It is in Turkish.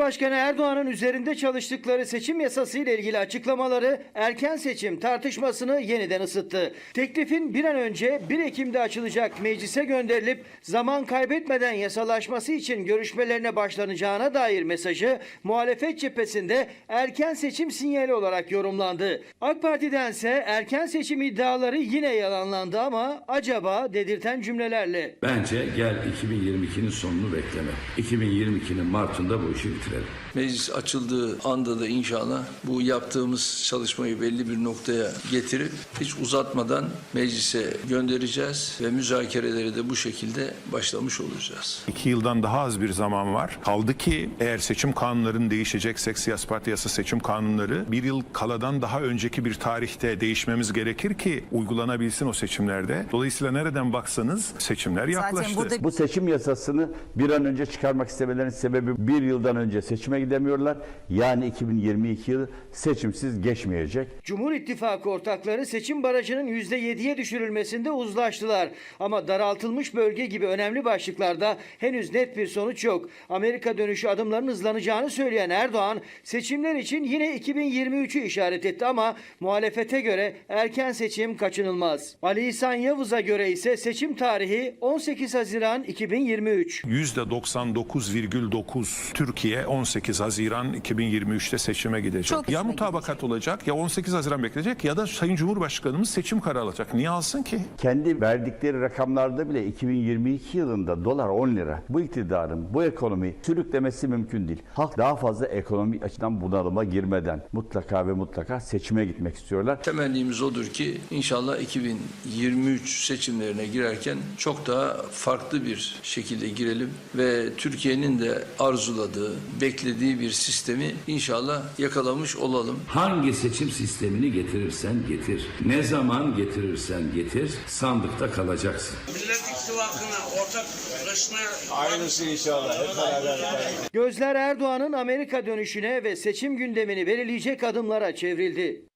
Başkanı Erdoğan'ın üzerinde çalıştıkları seçim yasası ile ilgili açıklamaları erken seçim tartışmasını yeniden ısıttı. Teklifin bir an önce 1 Ekim'de açılacak meclise gönderilip zaman kaybetmeden yasalaşması için görüşmelerine başlanacağına dair mesajı muhalefet cephesinde erken seçim sinyali olarak yorumlandı. AK Parti'dense erken seçim iddiaları yine yalanlandı ama acaba dedirten cümlelerle. Bence gel 2022'nin sonunu bekleme. 2022'nin Mart'ında bu işi bitirelim. Meclis açıldığı anda da inşallah bu yaptığımız çalışmayı belli bir noktaya getirip hiç uzatmadan meclise göndereceğiz ve müzakereleri de bu şekilde başlamış olacağız. İki yıldan daha az bir zaman var. Kaldı ki eğer seçim kanunlarının değişeceksek siyasi parti yasa seçim kanunları bir yıl kaladan daha önceki bir tarihte değişmemiz gerekir ki uygulanabilsin o seçimlerde. Dolayısıyla nereden baksanız seçimler yaklaştı. burada Bu seçim yasasını bir an önce çıkarmak istemelerinin sebebi bir yıldan önce seçime gidemiyorlar. Yani 2022 yılı seçimsiz geçmeyecek. Cumhur İttifakı ortakları seçim barajının %7'ye düşürülmesinde uzlaştılar. Ama daraltılmış bölge gibi önemli başlıklarda henüz net bir sonuç yok. Amerika dönüşü adımların hızlanacağını söyleyen Erdoğan seçimler için yine 2023'ü işaret etti ama muhalefete göre erken seçim kaçınılmaz. Ali İhsan Yavuz'a göre ise seçim tarihi 18 Haziran 2023. %99,9 Türkiye 18 Haziran 2023'te seçime gidecek. Çok ya mutabakat olacak ya 18 Haziran bekleyecek ya da Sayın Cumhurbaşkanımız seçim kararı alacak. Niye alsın ki? Kendi verdikleri rakamlarda bile 2022 yılında dolar 10 lira. Bu iktidarın bu ekonomi sürüklemesi mümkün değil. Halk daha fazla ekonomi açıdan bunalıma girmeden mutlaka ve mutlaka seçime gitmek istiyorlar. Temennimiz odur ki inşallah 2023 seçimlerine girerken çok daha farklı bir şekilde girelim ve Türkiye'nin de arzuladığı, beklediği bir sistemi inşallah yakalamış olalım. Hangi seçim sistemini getirirsen getir. Ne zaman getirirsen getir sandıkta kalacaksın. Millet İttifakı'na ortak taşınaya Gözler Erdoğan'ın Amerika dönüşüne ve seçim gündemini belirleyecek adımlara çevrildi.